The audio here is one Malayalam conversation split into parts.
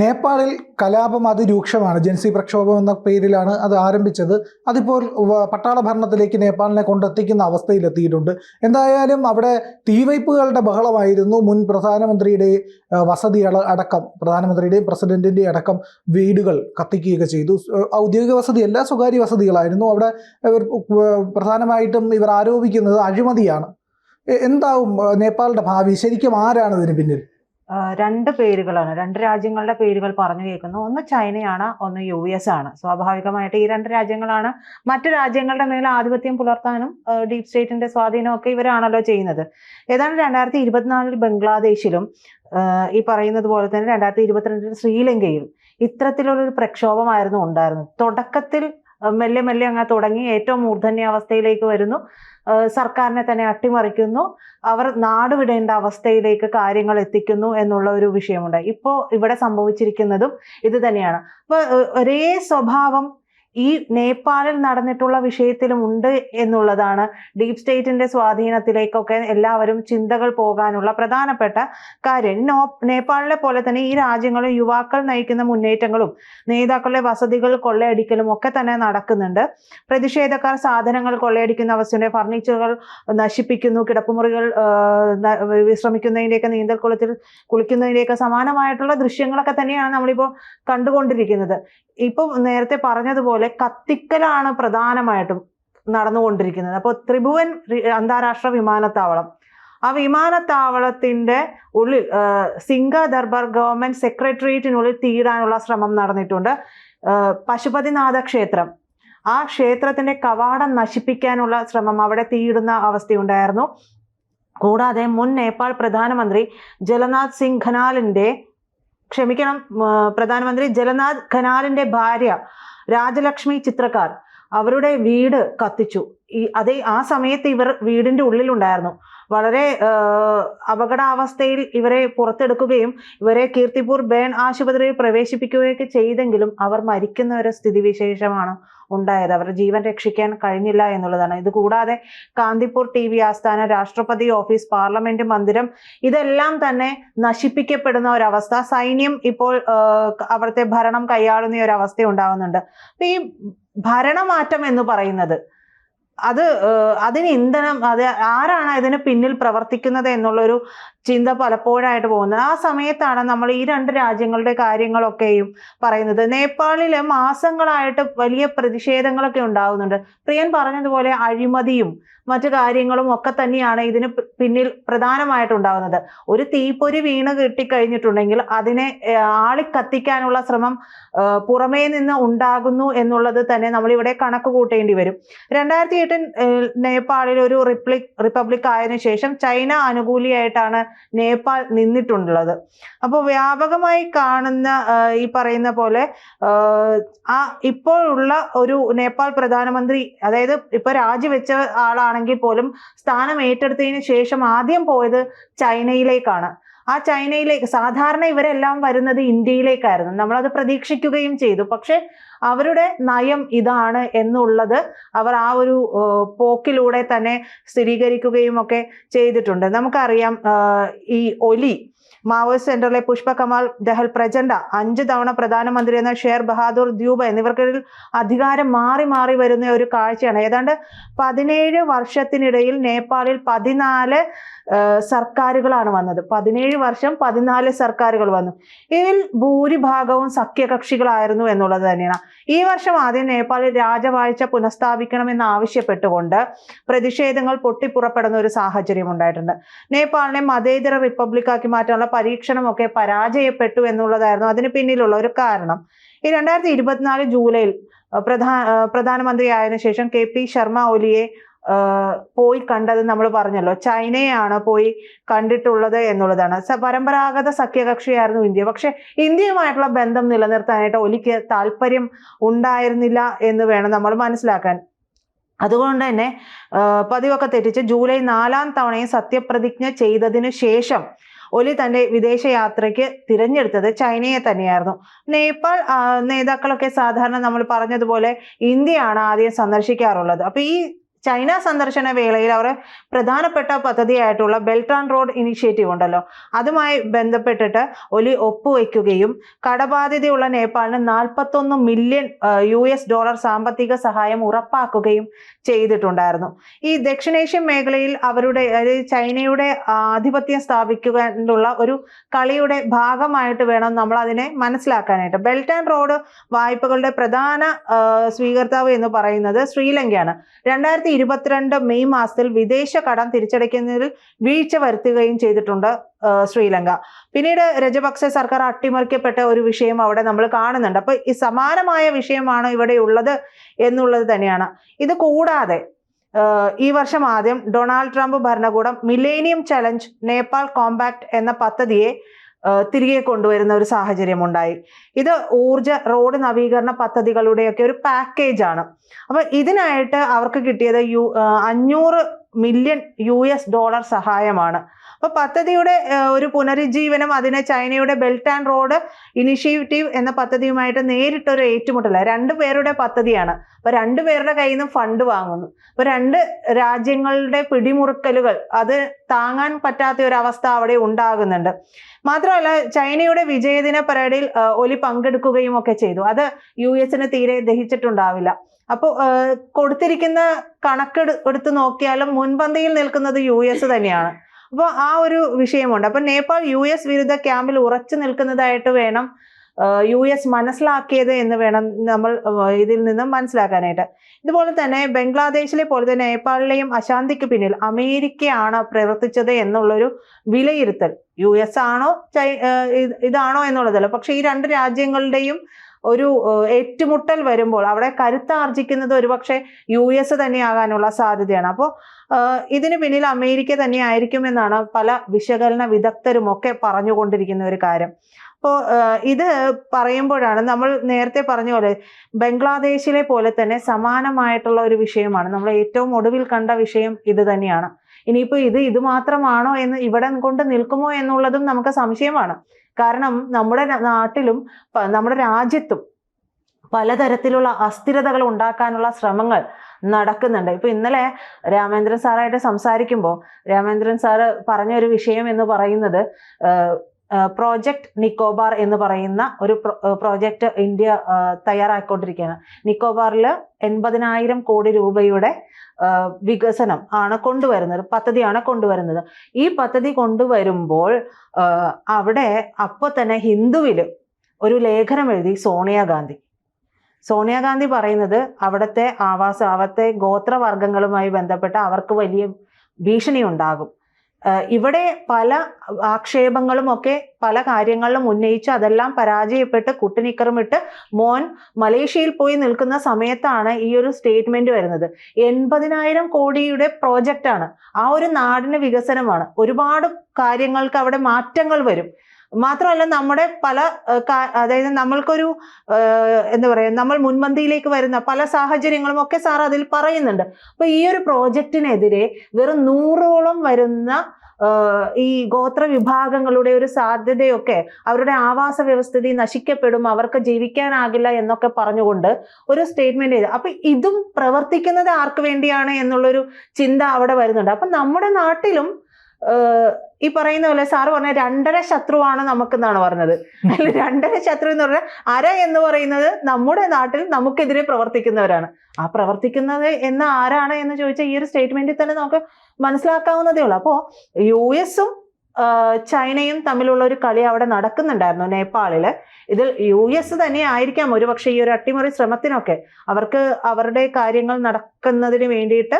നേപ്പാളിൽ കലാപം അതിരൂക്ഷമാണ്. ജൻസി പ്രക്ഷോഭം എന്ന പേരിലാണ് അത് ആരംഭിച്ചത്. അതിപ്പോൾ പട്ടാള ഭരണത്തിലേക്ക് നേപ്പാളിനെ കൊണ്ടെത്തിക്കുന്ന അവസ്ഥയിലെത്തിയിട്ടുണ്ട്. എന്തായാലും അവിടെ തീവയ്പ്പുകളുടെ ബഹളമായിരുന്നു. മുൻ പ്രധാനമന്ത്രിയുടെ വസതി അടക്കം പ്രധാനമന്ത്രിയുടെയും പ്രസിഡന്റിന്റെയും അടക്കം വീടുകൾ കത്തിക്കുകയൊക്കെ ചെയ്തു. ഔദ്യോഗിക വസതിയല്ല സ്വകാര്യ വസതികളായിരുന്നു. അവിടെ പ്രധാനമായിട്ടും ഇവർ ആരോപിക്കുന്നത് അഴിമതിയാണ്. എന്താവും നേപ്പാളിന്റെ ഭാവി? ശരിക്കും ആരാണ് ഇതിന് പിന്നിൽ? രണ്ട് പേരുകളാണ് രണ്ട് രാജ്യങ്ങളുടെ പേരുകൾ പറഞ്ഞു കേൾക്കുന്നു. ഒന്ന് ചൈനയാണ് ഒന്ന് യു എസ് ആണ്. സ്വാഭാവികമായിട്ട് ഈ രണ്ട് രാജ്യങ്ങളാണ് മറ്റു രാജ്യങ്ങളുടെ മേൽ ആധിപത്യം പുലർത്താനും ഡീപ് സ്റ്റേറ്റിന്റെ സ്വാധീനം ഒക്കെ ഇവരാണല്ലോ ചെയ്യുന്നത്. ഏതാണ്ട് രണ്ടായിരത്തി ഇരുപത്തിനാലിൽ ബംഗ്ലാദേശിലും ഈ പറയുന്നത് പോലെ തന്നെ രണ്ടായിരത്തി ഇരുപത്തിരണ്ടിൽ ശ്രീലങ്കയിൽ ഇത്തരത്തിലുള്ളൊരു പ്രക്ഷോഭമായിരുന്നു ഉണ്ടായിരുന്നത്. തുടക്കത്തിൽ മെല്ലെ മെല്ലെ അങ്ങ് തുടങ്ങി ഏറ്റവും മൂർധന്യാവസ്ഥയിലേക്ക് വരുന്നു. സർക്കാരിനെ തന്നെ അട്ടിമറിക്കുന്നു. അവർ നാടുവിടേണ്ട അവസ്ഥയിലേക്ക് കാര്യങ്ങൾ എത്തിക്കുന്നു എന്നുള്ള ഒരു വിഷയമുണ്ട്. ഇപ്പോൾ ഇവിടെ സംഭവിച്ചിരിക്കുന്നതും ഇത് തന്നെയാണ്. അപ്പൊ ഒരേ സ്വഭാവം ഈ നേപ്പാളിൽ നടന്നിട്ടുള്ള വിഷയത്തിലും ഉണ്ട് എന്നുള്ളതാണ് ഡീപ് സ്റ്റേറ്റിന്റെ സ്വാധീനത്തിലേക്കൊക്കെ എല്ലാവരും ചിന്തകൾ പോകാനുള്ള പ്രധാനപ്പെട്ട കാര്യം. നേപ്പാളിലെ പോലെ തന്നെ ഈ രാജ്യങ്ങളിൽ യുവാക്കൾ നയിക്കുന്ന മുന്നേറ്റങ്ങളും നേതാക്കളുടെ വസതികൾ കൊള്ളയടിക്കലും ഒക്കെ തന്നെ നടക്കുന്നുണ്ട്. പ്രതിഷേധക്കാർ സാധനങ്ങൾ കൊള്ളയടിക്കുന്ന അവസ്ഥയുണ്ട്. ഫർണിച്ചറുകൾ നശിപ്പിക്കുന്നു. കിടപ്പുമുറികൾ വിശ്രമിക്കുന്നതിന്റെയൊക്കെ നീന്തൽക്കുളത്തിൽ കുളിക്കുന്നതിന്റെയൊക്കെ സമാനമായിട്ടുള്ള ദൃശ്യങ്ങളൊക്കെ തന്നെയാണ് നമ്മളിപ്പോൾ കണ്ടുകൊണ്ടിരിക്കുന്നത്. ഇപ്പം നേരത്തെ പറഞ്ഞതുപോലെ കത്തിക്കലാണ് പ്രധാനമായിട്ടും നടന്നുകൊണ്ടിരിക്കുന്നത്. അപ്പോൾ ത്രിഭുവൻ അന്താരാഷ്ട്ര വിമാനത്താവളം. ആ വിമാനത്താവളത്തിന്റെ ഉള്ളിൽ സിംഗ ദർബാർ ഗവൺമെന്റ് സെക്രട്ടേറിയറ്റിനുള്ളിൽ തീരാനുള്ള ശ്രമം നടന്നിട്ടുണ്ട്. പശുപതിനാഥ ക്ഷേത്രം. ആ ക്ഷേത്രത്തിന്റെ കവാടം നശിപ്പിക്കാനുള്ള ശ്രമം അവിടെ തീയിടുന്ന അവസ്ഥയുണ്ടായിരുന്നു. കൂടാതെ മുൻ നേപ്പാൾ പ്രധാനമന്ത്രി ജലനാഥ് സിംഗ് ഖനാലിന്റെ ക്ഷമിക്കണം പ്രധാനമന്ത്രി ജലനാഥ് ഖനാലിന്റെ ഭാര്യ രാജലക്ഷ്മി ചിത്രക്കാർ അവരുടെ വീട് കത്തിച്ചു. ഈ അതേ ആ സമയത്ത് ഇവർ വീടിന്റെ ഉള്ളിലുണ്ടായിരുന്നു. വളരെ അപകടാവസ്ഥയിൽ ഇവരെ പുറത്തെടുക്കുകയും ഇവരെ കീർത്തിപൂർ ബേൺ ആശുപത്രിയിൽ പ്രവേശിപ്പിക്കുകയൊക്കെ ചെയ്തെങ്കിലും അവർ മരിക്കുന്ന ഒരു സ്ഥിതിവിശേഷമാണ് ഉണ്ടായത്. അവരുടെ ജീവൻ രക്ഷിക്കാൻ കഴിഞ്ഞില്ല എന്നുള്ളതാണ്. ഇത് കൂടാതെ കാന്തിപൂർ ടി വി ആസ്ഥാന രാഷ്ട്രപതി ഓഫീസ് പാർലമെന്റ് മന്ദിരം ഇതെല്ലാം തന്നെ നശിപ്പിക്കപ്പെടുന്ന ഒരവസ്ഥ. സൈന്യം ഇപ്പോൾ അവിടുത്തെ ഭരണം കൈയാളുന്ന ഒരു അവസ്ഥ ഉണ്ടാവുന്നുണ്ട്. അപ്പൊ ഈ ഭരണമാറ്റം എന്ന് പറയുന്നത് അത് അതിന് ഇന്ധനം അത് ആരാണ് അതിന് പിന്നിൽ പ്രവർത്തിക്കുന്നത് എന്നുള്ളൊരു ചിന്ത പലപ്പോഴായിട്ട് പോകുന്നത്. ആ സമയത്താണ് നമ്മൾ ഈ രണ്ട് രാജ്യങ്ങളുടെ കാര്യങ്ങളൊക്കെയും പറയുന്നത്. നേപ്പാളിൽ മാസങ്ങളായിട്ട് വലിയ പ്രതിഷേധങ്ങളൊക്കെ ഉണ്ടാകുന്നുണ്ട് പ്രിയൻ പറഞ്ഞതുപോലെ അഴിമതിയും മറ്റു കാര്യങ്ങളും ഒക്കെ തന്നെയാണ് ഇതിന് പിന്നിൽ പ്രധാനമായിട്ടുണ്ടാകുന്നത് ഒരു തീപ്പൊരി വീണ് കിട്ടിക്കഴിഞ്ഞിട്ടുണ്ടെങ്കിൽ അതിനെ ആളി കത്തിക്കാനുള്ള ശ്രമം പുറമേ നിന്ന് ഉണ്ടാകുന്നു എന്നുള്ളത് തന്നെ നമ്മളിവിടെ കണക്ക് കൂട്ടേണ്ടി വരും. രണ്ടായിരത്തി എട്ടിൽ നേപ്പാളിൽ ഒരു റിപ്ലിക് റിപ്പബ്ലിക് ആയതിനു ശേഷം ചൈന അനുകൂലിയായിട്ടാണ് നേപ്പാൾ നിന്നിട്ടുള്ളത്. അപ്പോൾ വ്യാപകമായി കാണുന്ന ഈ പറയുന്ന പോലെ ആ ഇപ്പോഴുള്ള ഒരു നേപ്പാൾ പ്രധാനമന്ത്രി അതായത് ഇപ്പൊ രാജിവെച്ച ആളാണെങ്കിൽ പോലും സ്ഥാനം ഏറ്റെടുത്തതിന് ശേഷം ആദ്യം പോയത് ചൈനയിലേക്കാണ്. ആ ചൈനയിലേക്ക് സാധാരണ ഇവരെല്ലാം വരുന്നത് ഇന്ത്യയിലേക്കായിരുന്നു. നമ്മളത് പ്രതീക്ഷിക്കുകയും ചെയ്തു. പക്ഷെ അവരുടെ നയം ഇതാണ് എന്നുള്ളത് അവർ ആ ഒരു പോക്കിലൂടെ തന്നെ സ്ഥിരീകരിക്കുകയും ഒക്കെ ചെയ്തിട്ടുണ്ട്. നമുക്കറിയാം ഈ ഒലി മാവോയിസ്റ്റ് സെന്ററിലെ പുഷ്പ കമാൽ ദഹൽ പ്രചണ്ഡ അഞ്ച് തവണ പ്രധാനമന്ത്രി എന്ന ഷേർ ബഹാദൂർ ദ്യൂബ എന്നിവർക്കിടയിൽ അധികാരം മാറി മാറി വരുന്ന ഒരു കാഴ്ചയാണ്. ഏതാണ്ട് പതിനേഴ് വർഷത്തിനിടയിൽ നേപ്പാളിൽ പതിനാല് സർക്കാരുകളാണ് വന്നത്. പതിനേഴ് വർഷം പതിനാല് സർക്കാരുകൾ വന്നു. ഇതിൽ ഭൂരിഭാഗവും സഖ്യകക്ഷികളായിരുന്നു എന്നുള്ളത് തന്നെയാണ്. ഈ വർഷം ആദ്യം നേപ്പാളിൽ രാജവാഴ്ച പുനഃസ്ഥാപിക്കണമെന്ന് ആവശ്യപ്പെട്ടുകൊണ്ട് പ്രതിഷേധങ്ങൾ പൊട്ടിപ്പുറപ്പെടുന്ന ഒരു സാഹചര്യം ഉണ്ടായിട്ടുണ്ട്. നേപ്പാളിനെ മതേതര റിപ്പബ്ലിക്കാക്കി മാറ്റാനുള്ള പരീക്ഷണമൊക്കെ പരാജയപ്പെട്ടു എന്നുള്ളതായിരുന്നു അതിന് പിന്നിലുള്ള ഒരു കാരണം. ഈ രണ്ടായിരത്തി ഇരുപത്തിനാല് ജൂലൈയിൽ പ്രധാനമന്ത്രി ആയതിനു ശേഷം കെ പി ശർമ്മ ഒലിയെ പോയി കണ്ടത് നമ്മൾ പറഞ്ഞല്ലോ. ചൈനയാണ് പോയി കണ്ടിട്ടുള്ളത് എന്നുള്ളതാണ്. പരമ്പരാഗത സഖ്യകക്ഷിയായിരുന്നു ഇന്ത്യ. പക്ഷെ ഇന്ത്യയുമായിട്ടുള്ള ബന്ധം നിലനിർത്താനായിട്ട് ഒലിക്ക് താല്പര്യം ഉണ്ടായിരുന്നില്ല എന്ന് വേണം നമ്മൾ മനസ്സിലാക്കാൻ. അതുകൊണ്ട് തന്നെ പതിവൊക്കെ തെറ്റിച്ച് ജൂലൈ നാലാം തവണയും സത്യപ്രതിജ്ഞ ചെയ്തതിനു ശേഷം ഒലി തന്റെ വിദേശയാത്രയ്ക്ക് തിരഞ്ഞെടുത്തത് ചൈനയെ തന്നെയായിരുന്നു. നേപ്പാൾ നേതാക്കളൊക്കെ സാധാരണ നമ്മൾ പറഞ്ഞതുപോലെ ഇന്ത്യയാണ് ആദ്യം സന്ദർശിക്കാറുള്ളത്. അപ്പൊ ഈ ചൈന സന്ദർശന വേളയിൽ അവർ പ്രധാനപ്പെട്ട പദ്ധതിയായിട്ടുള്ള ബെൽറ്റ് ആൻഡ് റോഡ് ഇനിഷ്യേറ്റീവ് ഉണ്ടല്ലോ. അതുമായി ബന്ധപ്പെട്ടിട്ട് ഒലി ഒപ്പുവെക്കുകയും കടബാധ്യതയുള്ള നേപ്പാളിന് നാൽപ്പത്തൊന്ന് മില്യൺ യു എസ് ഡോളർ സാമ്പത്തിക സഹായം ഉറപ്പാക്കുകയും ചെയ്തിട്ടുണ്ടായിരുന്നു. ഈ ദക്ഷിണേഷ്യൻ മേഖലയിൽ അവരുടെ ചൈനയുടെ ആധിപത്യം സ്ഥാപിക്കാനുള്ള ഒരു കളിയുടെ ഭാഗമായിട്ട് വേണം നമ്മൾ അതിനെ മനസ്സിലാക്കാനായിട്ട്. ബെൽറ്റ് ആൻഡ് റോഡ് വായ്പകളുടെ പ്രധാന സ്വീകർത്താവ് എന്ന് പറയുന്നത് ശ്രീലങ്കയാണ്. രണ്ടായിരത്തി ഇരുപത്തിരണ്ട് മെയ് മാസത്തിൽ വിദേശ കടം തിരിച്ചടയ്ക്കുന്നതിൽ വീഴ്ച വരുത്തുകയും ചെയ്തിട്ടുണ്ട് ശ്രീലങ്ക. പിന്നീട് രജപക്സെ സർക്കാർ അട്ടിമറിക്കപ്പെട്ട ഒരു വിഷയം അവിടെ നമ്മൾ കാണുന്നുണ്ട്. അപ്പൊ ഈ സമാനമായ വിഷയമാണ് ഇവിടെ ഉള്ളത് എന്നുള്ളത് തന്നെയാണ്. ഇത് കൂടാതെ ഈ വർഷം ആദ്യം ഡൊണാൾഡ് ട്രംപ് ഭരണകൂടം മിലേനിയം ചലഞ്ച് നേപ്പാൾ കോമ്പാക്ട് എന്ന പദ്ധതിയെ തിരികെ കൊണ്ടുവരുന്ന ഒരു സാഹചര്യം ഉണ്ടായി ഇത് ഊർജ റോഡ് നവീകരണ പദ്ധതികളുടെയൊക്കെ ഒരു പാക്കേജ് ആണ് അപ്പൊ ഇതിനായിട്ട് അവർക്ക് കിട്ടിയത് യു അഞ്ഞൂറ് മില്യൺ യു എസ് ഡോളർ സഹായമാണ്. അപ്പൊ പദ്ധതിയുടെ ഒരു പുനരുജ്ജീവനം അതിനെ ചൈനയുടെ ബെൽറ്റ് ആൻഡ് റോഡ് ഇനിഷ്യേറ്റീവ് എന്ന പദ്ധതിയുമായിട്ട് നേരിട്ടൊരു ഏറ്റുമുട്ടല. രണ്ടു പേരുടെ പദ്ധതിയാണ്. അപ്പോൾ രണ്ടു പേരുടെ കയ്യിൽ നിന്ന് ഫണ്ട് വാങ്ങുന്നു. അപ്പോൾ രണ്ട് രാജ്യങ്ങളുടെ പിടിമുറുക്കലുകൾ അത് താങ്ങാൻ പറ്റാത്ത ഒരു അവസ്ഥ അവിടെ ഉണ്ടാകുന്നുണ്ട്. മാത്രമല്ല ചൈനയുടെ വിജയദിന പരേഡിൽ ഒലി പങ്കെടുക്കുകയും ഒക്കെ ചെയ്തു. അത് യു എസിന് തീരെ ദഹിച്ചിട്ടുണ്ടാവില്ല. അപ്പോൾ കൊടുത്തിരിക്കുന്ന കണക്കെടു എടുത്ത് നോക്കിയാലും മുൻപന്തിയിൽ നിൽക്കുന്നത് യു എസ് തന്നെയാണ്. അപ്പോൾ ആ ഒരു വിഷയമുണ്ട്. അപ്പൊ നേപ്പാൾ യു എസ് വിരുദ്ധ ക്യാമ്പിൽ ഉറച്ചു നിൽക്കുന്നതായിട്ട് വേണം യു എസ് മനസ്സിലാക്കിയത് എന്ന് വേണം നമ്മൾ ഇതിൽ നിന്നും മനസ്സിലാക്കാനായിട്ട്. ഇതുപോലെ തന്നെ ബംഗ്ലാദേശിലെ പോലെ തന്നെ നേപ്പാളിലെയും അശാന്തിക്ക് പിന്നിൽ അമേരിക്കയാണ് പ്രവർത്തിച്ചത് എന്നുള്ളൊരു വിലയിരുത്തൽ. യു എസ് ആണോ ഇതാണോ എന്നുള്ളതല്ല. പക്ഷെ ഈ രണ്ട് രാജ്യങ്ങളുടെയും ഒരു ഏറ്റുമുട്ടൽ വരുമ്പോൾ അവിടെ കരുത്താർജിക്കുന്നത് ഒരുപക്ഷെ യു എസ് തന്നെയാകാനുള്ള സാധ്യതയാണ്. അപ്പോൾ ഇതിന് പിന്നിൽ അമേരിക്ക തന്നെ ആയിരിക്കുമെന്നാണ് പല വിശകലന വിദഗ്ധരും ഒക്കെ പറഞ്ഞുകൊണ്ടിരിക്കുന്ന ഒരു കാര്യം. അപ്പോൾ ഇത് പറയുമ്പോഴാണ് നമ്മൾ നേരത്തെ പറഞ്ഞ പോലെ ബംഗ്ലാദേശിലെ പോലെ തന്നെ സമാനമായിട്ടുള്ള ഒരു വിഷയമാണ്. നമ്മൾ ഏറ്റവും ഒടുവിൽ കണ്ട വിഷയം ഇത് തന്നെയാണ്. ഇനിയിപ്പോൾ ഇത് ഇത് മാത്രമാണോ എന്ന് ഇവിടെ കൊണ്ട് നിൽക്കുമോ എന്നുള്ളതും നമുക്ക് സംശയമാണ്. കാരണം നമ്മുടെ നാട്ടിലും നമ്മുടെ രാജ്യത്തും പലതരത്തിലുള്ള അസ്ഥിരതകൾ ഉണ്ടാക്കാനുള്ള ശ്രമങ്ങൾ നടക്കുന്നുണ്ട്. ഇപ്പൊ ഇന്നലെ രാമേന്ദ്രൻ സാറായിട്ട് സംസാരിക്കുമ്പോൾ രാമേന്ദ്രൻ സാറ് പറഞ്ഞ ഒരു വിഷയം എന്ന് പറയുന്നത് പ്രോജക്റ്റ് നിക്കോബാർ എന്ന് പറയുന്ന ഒരു പ്രോജക്റ്റ് ഇന്ത്യ തയ്യാറാക്കിക്കൊണ്ടിരിക്കുകയാണ് നിക്കോബാറിൽ എൺപതിനായിരം കോടി രൂപയുടെ വികസനം ആണ് കൊണ്ടുവരുന്നത് പദ്ധതിയാണ് കൊണ്ടുവരുന്നത്. ഈ പദ്ധതി കൊണ്ടുവരുമ്പോൾ അവിടെ അപ്പോൾ തന്നെ ഹിന്ദുവിൽ ഒരു ലേഖനം എഴുതി സോണിയാഗാന്ധി. സോണിയാഗാന്ധി പറയുന്നത് അവിടുത്തെ ആവാസ അവിടുത്തെ ഗോത്രവർഗങ്ങളുമായി ബന്ധപ്പെട്ട് അവർക്ക് വലിയ ഭീഷണി ഉണ്ടാകും. ഇവിടെ പല ആക്ഷേപങ്ങളും ഒക്കെ പല കാര്യങ്ങളിലും ഉന്നയിച്ച് അതെല്ലാം പരാജയപ്പെട്ട് കുട്ടിനിക്കറമിട്ട് മോൻ മലേഷ്യയിൽ പോയി നിൽക്കുന്ന സമയത്താണ് ഈ ഒരു സ്റ്റേറ്റ്മെന്റ് വരുന്നത്. എൺപതിനായിരം കോടിയുടെ പ്രോജക്റ്റാണ് ആ ഒരു നാടിന് വികസനമാണ്. ഒരുപാട് കാര്യങ്ങൾക്ക് അവിടെ മാറ്റങ്ങൾ വരും. മാത്രമല്ല നമ്മുടെ പല അതായത് നമ്മൾക്കൊരു എന്താ പറയാ നമ്മൾ മുൻപന്തിയിലേക്ക് വരുന്ന പല സാഹചര്യങ്ങളും ഒക്കെ സാർ അതിൽ പറയുന്നുണ്ട്. അപ്പൊ ഈ ഒരു പ്രോജക്റ്റിനെതിരെ വെറും നൂറോളം വരുന്ന ഈ ഗോത്ര വിഭാഗങ്ങളുടെ ഒരു സാധ്യതയൊക്കെ അവരുടെ ആവാസ വ്യവസ്ഥിതി നശിക്കപ്പെടും അവർക്ക് ജീവിക്കാനാകില്ല എന്നൊക്കെ പറഞ്ഞുകൊണ്ട് ഒരു സ്റ്റേറ്റ്മെന്റ് ചെയ്തു. അപ്പൊ ഇതും പ്രവർത്തിക്കുന്നത് ആർക്ക് വേണ്ടിയാണ് എന്നുള്ളൊരു ചിന്ത അവിടെ വരുന്നുണ്ട്. അപ്പൊ നമ്മുടെ നാട്ടിലും ഈ പറയുന്ന പോലെ സാറ് പറഞ്ഞ രണ്ടര ശത്രുവാണ് നമുക്കെന്നാണ് പറഞ്ഞത്. അല്ല രണ്ടര ശത്രു എന്ന് പറഞ്ഞാൽ അര എന്ന് പറയുന്നത് നമ്മുടെ നാട്ടിൽ നമുക്കെതിരെ പ്രവർത്തിക്കുന്നവരാണ്. ആ പ്രവർത്തിക്കുന്നത് എന്ന ആരാണ് എന്ന് ചോദിച്ചാൽ ഈ ഒരു സ്റ്റേറ്റ്മെന്റിൽ തന്നെ നമുക്ക് മനസ്സിലാക്കാവുന്നതേ ഉള്ളൂ. അപ്പോൾ യു എസും ചൈനയും തമ്മിലുള്ള ഒരു കളി അവിടെ നടക്കുന്നുണ്ടായിരുന്നു നേപ്പാളിൽ. ഇതിൽ യു എസ് തന്നെ ആയിരിക്കാം ഒരുപക്ഷെ ഈ ഒരു അട്ടിമറി ശ്രമത്തിനൊക്കെ. അവർക്ക് അവരുടെ കാര്യങ്ങൾ നടക്കുന്നതിന് വേണ്ടിയിട്ട്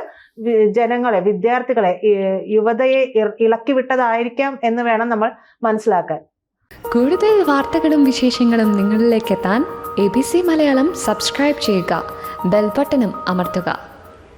ജനങ്ങളെ വിദ്യാർത്ഥികളെ യുവതയെ ഇളക്കി വിട്ടതായിരിക്കാം എന്ന് വേണം നമ്മൾ മനസ്സിലാക്കാൻ. കൂടുതൽ വാർത്തകളും വിശേഷങ്ങളും നിങ്ങളിലേക്ക് എത്താൻ A B C Malayalam subscribe ചെയ്യുക. ബെൽബട്ടനും അമർത്തുക.